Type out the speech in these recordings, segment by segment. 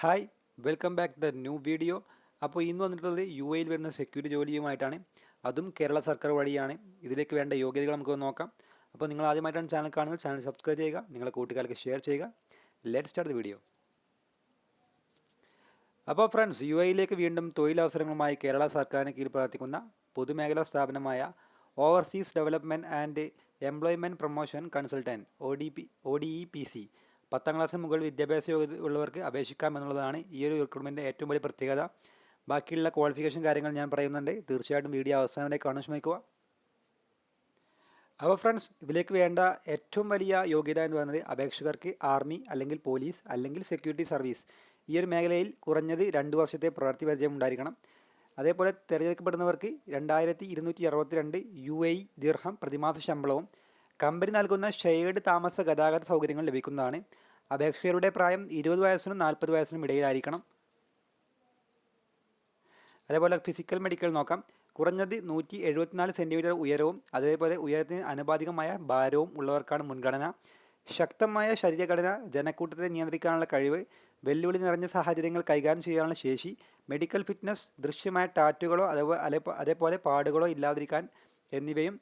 Hi welcome back the new video അപ്പോൾ ഇന്ന് വന്നിട്ടുള്ളത് യു എയിൽ വരുന്ന സെക്യൂരിറ്റി ജോലിയുമായിട്ടാണ്. അതും കേരള സർക്കാർ വഴിയാണ്. ഇതിലേക്ക് വേണ്ട യോഗ്യതകൾ നമുക്ക് നോക്കാം. അപ്പോൾ നിങ്ങൾ ആദ്യമായിട്ടാണ് ചാനൽ കാണുന്നത് ചാനൽ സബ്സ്ക്രൈബ് ചെയ്യുക നിങ്ങളുടെ കൂട്ടുകാർക്ക് ഷെയർ ചെയ്യുക. ലെറ്റ് സ്റ്റാർട്ട് വീഡിയോ അപ്പോൾ ഫ്രണ്ട്സ് യു എയിലേക്ക് വീണ്ടും തൊഴിലവസരങ്ങളുമായി കേരള സർക്കാരിന് കീഴിൽ പ്രവർത്തിക്കുന്ന പൊതുമേഖലാ സ്ഥാപനമായ overseas development and employment promotion consultant O D P O D E P C പത്താം ക്ലാസ് മുകളിൽ വിദ്യാഭ്യാസ യോഗ്യത ഉള്ളവർക്ക് അപേക്ഷിക്കാം എന്നുള്ളതാണ് ഈ ഒരു റിക്രൂട്ട്മെന്റ് ഏറ്റവും വലിയ പ്രത്യേകത. ബാക്കിയുള്ള ക്വാളിഫിക്കേഷൻ കാര്യങ്ങൾ ഞാൻ പറയുന്നുണ്ട്. തീർച്ചയായിട്ടും വീഡിയോ അവസാനം വരെ കാണാൻ ശ്രമിക്കുക. അപ്പോൾ ഫ്രണ്ട്സ് ഇതിലേക്ക് വേണ്ട ഏറ്റവും വലിയ യോഗ്യത എന്ന് പറയുന്നത് അപേക്ഷകർക്ക് ആർമി അല്ലെങ്കിൽ പോലീസ് അല്ലെങ്കിൽ സെക്യൂരിറ്റി സർവീസ് ഈ ഒരു മേഖലയിൽ കുറഞ്ഞത് രണ്ട് വർഷത്തെ പ്രവൃത്തി പരിചയം ഉണ്ടായിരിക്കണം. അതേപോലെ തിരഞ്ഞെടുക്കപ്പെടുന്നവർക്ക് രണ്ടായിരത്തി ഇരുന്നൂറ്റി അറുപത്തിരണ്ട് യു എ ദിർഹം പ്രതിമാസ ശമ്പളവും കമ്പനി നൽകുന്ന ഷെയർഡ് താമസ ഗതാഗത സൗകര്യങ്ങൾ ലഭിക്കുന്നതാണ്. അപേക്ഷകരുടെ പ്രായം ഇരുപത് വയസ്സിനും നാൽപ്പത് വയസ്സിനും ഇടയിലായിരിക്കണം. അതേപോലെ ഫിസിക്കൽ മെഡിക്കൽ നോക്കാം. കുറഞ്ഞത് നൂറ്റി എഴുപത്തിനാല് സെന്റിമീറ്റർ ഉയരവും അതേപോലെ ഉയരത്തിന് അനുപാതികമായ ഭാരവും ഉള്ളവർക്കാണ് മുൻഗണന. ശക്തമായ ശരീരഘടന ജനക്കൂട്ടത്തെ നിയന്ത്രിക്കാനുള്ള കഴിവ് വെല്ലുവിളി നിറഞ്ഞ സാഹചര്യങ്ങൾ കൈകാര്യം ചെയ്യാനുള്ള ശേഷി മെഡിക്കൽ ഫിറ്റ്നസ് ദൃശ്യമായ ടാറ്റുകളോ അതേപോലെ അതേപോലെ പാടുകളോ ഇല്ലാതിരിക്കാൻ എന്നിവയും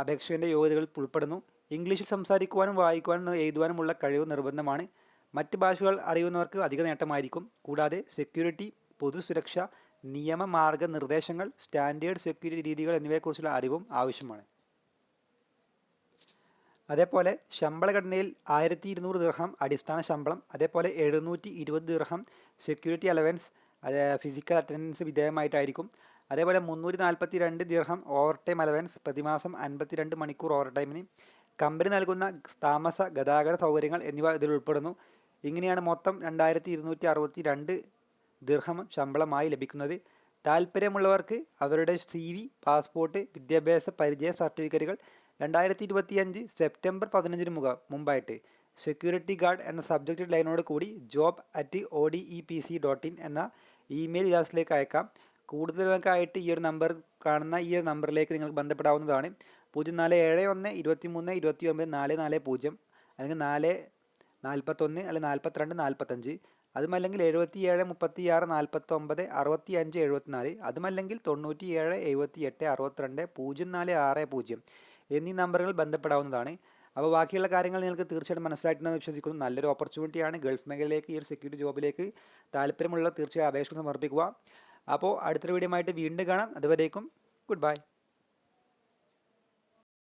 അപേക്ഷകന്റെ യോഗ്യതകളിൽ ഉൾപ്പെടുന്നു. ഇംഗ്ലീഷിൽ സംസാരിക്കുവാനും വായിക്കുവാനും എഴുതുവാനുമുള്ള കഴിവ് നിർബന്ധമാണ്. മറ്റ് ഭാഷകൾ അറിയുന്നവർക്ക് അധിക നേട്ടമായിരിക്കും. കൂടാതെ സെക്യൂരിറ്റി പൊതുസുരക്ഷ നിയമ മാർഗനിർദ്ദേശങ്ങൾ സ്റ്റാൻഡേർഡ് സെക്യൂരിറ്റി രീതികൾ എന്നിവയെക്കുറിച്ചുള്ള അറിവും ആവശ്യമാണ്. അതേപോലെ ശമ്പളഘടനയിൽ ആയിരത്തി ഇരുന്നൂറ് ദിർഹം അടിസ്ഥാന ശമ്പളം അതേപോലെ എഴുന്നൂറ്റി ഇരുപത് ദിർഹം സെക്യൂരിറ്റി അലവൻസ് ഫിസിക്കൽ അറ്റൻഡൻസ് വിധേയമായിട്ടായിരിക്കും. അതേപോലെ മുന്നൂറ്റി നാൽപ്പത്തി രണ്ട് ദിർഹം ഓവർ ടൈം അലവൻസ് പ്രതിമാസം അൻപത്തിരണ്ട് മണിക്കൂർ ഓവർ ടൈമിന് കമ്പനി നൽകുന്ന താമസ ഗതാഗത സൗകര്യങ്ങൾ എന്നിവ ഇതിൽ ഉൾപ്പെടുന്നു. ഇങ്ങനെയാണ് മൊത്തം രണ്ടായിരത്തി ഇരുന്നൂറ്റി അറുപത്തി രണ്ട് ദീർഘം ശമ്പളമായി ലഭിക്കുന്നത്. താല്പര്യമുള്ളവർക്ക് അവരുടെ സി വി പാസ്പോർട്ട് വിദ്യാഭ്യാസ പരിചയ സർട്ടിഫിക്കറ്റുകൾ രണ്ടായിരത്തി ഇരുപത്തിയഞ്ച് സെപ്റ്റംബർ പതിനഞ്ചിന് മുഖ മുമ്പായിട്ട് സെക്യൂരിറ്റി ഗാർഡ് എന്ന സബ്ജക്റ്റ് ലൈനോട് കൂടി job at O D E P C dot in എന്ന ഇമെയിൽ വിലാസത്തിലേക്ക് അയക്കാം. കൂടുതലൊക്കെയായിട്ട് ഈ ഒരു നമ്പർ കാണുന്ന ഈ ഒരു നമ്പറിലേക്ക് നിങ്ങൾക്ക് ബന്ധപ്പെടാവുന്നതാണ്. പൂജ്യം നാല് ഏഴ് ഒന്ന് ഇരുപത്തി മൂന്ന് ഇരുപത്തി ഒമ്പത് നാല് നാല് പൂജ്യം അല്ലെങ്കിൽ നാല് നാൽപ്പത്തൊന്ന് അല്ലെങ്കിൽ നാൽപ്പത്തിരണ്ട് നാൽപ്പത്തഞ്ച് അതുമല്ലെങ്കിൽ എഴുപത്തി ഏഴ് മുപ്പത്തി ആറ് നാൽപ്പത്തൊമ്പത് അറുപത്തി അഞ്ച് എഴുപത്തിനാല്. അതുമല്ലെങ്കിൽ തൊണ്ണൂറ്റി ഏഴ് എഴുപത്തി എട്ട് അറുപത്തിരണ്ട് പൂജ്യം നാല് ആറ് പൂജ്യം എന്നീ നമ്പറുകൾ ബന്ധപ്പെടാവുന്നതാണ്. അപ്പോൾ ബാക്കിയുള്ള കാര്യങ്ങൾ നിങ്ങൾക്ക് തീർച്ചയായിട്ടും മനസ്സിലായിട്ടുണ്ടെന്ന് വിശ്വസിക്കുന്നു. നല്ലൊരു ഓപ്പർച്യൂണിറ്റിയാണ് ഗൾഫ് മേഖലയിലേക്ക് ഈ ഒരു സെക്യൂരിറ്റി ജോബിലേക്ക് താല്പര്യമുള്ള തീർച്ചയായും അപേക്ഷകൾ സമർപ്പിക്കുക. അപ്പോൾ അടുത്തൊരു വീഡിയോ ആയിട്ട് വീണ്ടും കാണാം. അതുവരേക്കും ഗുഡ് ബൈ